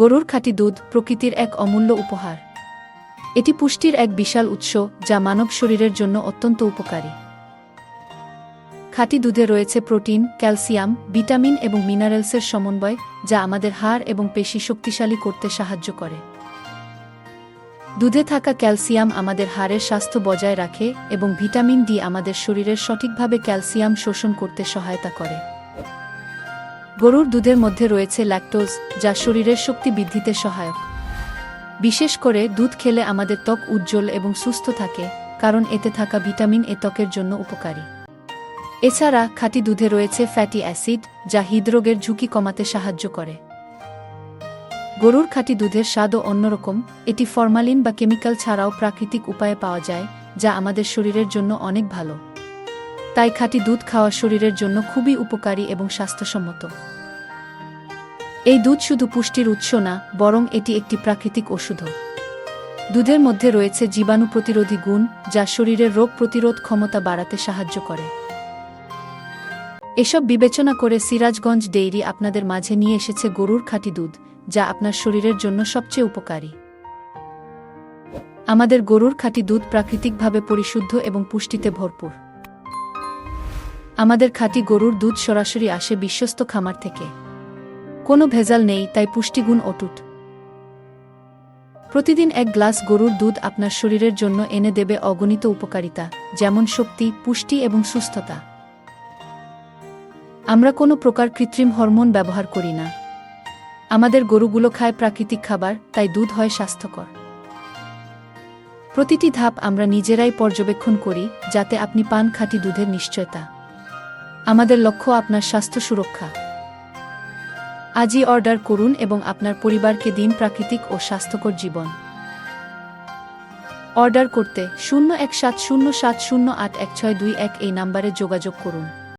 গরুর খাঁটি দুধ প্রকৃতির এক অমূল্য উপহার। এটি পুষ্টির এক বিশাল উৎস যা মানব শরীরের জন্য অত্যন্ত উপকারী। খাঁটি দুধে রয়েছে প্রোটিন, ক্যালসিয়াম, ভিটামিন এবং মিনারেলসের সমন্বয় যা আমাদের হাড় এবং পেশি শক্তিশালী করতে সাহায্য করে। দুধে থাকা ক্যালসিয়াম আমাদের হাড়ের স্বাস্থ্য বজায় রাখে এবং ভিটামিন ডি আমাদের শরীরের সঠিকভাবে ক্যালসিয়াম শোষণ করতে সহায়তা করে। গরুর দুধের মধ্যে রয়েছে ল্যাকটোজ যা শরীরের শক্তি বৃদ্ধিতে সহায়ক। বিশেষ করে দুধ খেলে আমাদের ত্বক উজ্জ্বল এবং সুস্থ থাকে, কারণ এতে থাকা ভিটামিন এ ত্বকের জন্য উপকারী। এছাড়া খাঁটি দুধে রয়েছে ফ্যাটি অ্যাসিড যা হৃদরোগের ঝুঁকি কমাতে সাহায্য করে। গরুর খাঁটি দুধের স্বাদও অন্যরকম, এটি ফরমালিন বা কেমিক্যাল ছাড়াও প্রাকৃতিক উপায়ে পাওয়া যায়, যা আমাদের শরীরের জন্য অনেক ভালো। তাই খাঁটি দুধ খাওয়া শরীরের জন্য খুবই উপকারী এবং স্বাস্থ্যসম্মত। এই দুধ শুধু পুষ্টির উৎস না, বরং এটি একটি প্রাকৃতিক ওষুধও দুধের মধ্যে রয়েছে জীবাণু প্রতিরোধী গুণ, যা শরীরের রোগ প্রতিরোধ ক্ষমতা বাড়াতে সাহায্য করে। এসব বিবেচনা করে সিরাজগঞ্জ ডেইরি আপনাদের মাঝে নিয়ে এসেছে গরুর খাঁটি দুধ, যা আপনার শরীরের জন্য সবচেয়ে উপকারী। আমাদের গরুর খাঁটি দুধ প্রাকৃতিকভাবে পরিশুদ্ধ এবং পুষ্টিতে ভরপুর। আমাদের খাঁটি গরুর দুধ সরাসরি আসে বিশ্বস্ত খামার থেকে। কোনো ভেজাল নেই, তাই পুষ্টিগুণ অটুট। প্রতিদিন এক গ্লাস গরুর দুধ আপনার শরীরের জন্য এনে দেবে অগণিত উপকারিতা, যেমন শক্তি, পুষ্টি এবং সুস্থতা। আমরা কোনো প্রকার কৃত্রিম হরমোন ব্যবহার করি না। আমাদের গরুগুলো খায় প্রাকৃতিক খাবার, তাই দুধ হয় স্বাস্থ্যকর। প্রতিটি ধাপ আমরা নিজেরাই পর্যবেক্ষণ করি, যাতে আপনি পান খাঁটি দুধের নিশ্চয়তা। আমাদের লক্ষ্য আপনার স্বাস্থ্য সুরক্ষা। আজই অর্ডার করুন এবং আপনার পরিবারকে দিন প্রাকৃতিক ও স্বাস্থ্যকর জীবন। অর্ডার করতে শূন্য এক সাত শূন্য সাত শূন্য আট এক ছয় দুই এক এই নাম্বারে যোগাযোগ করুন।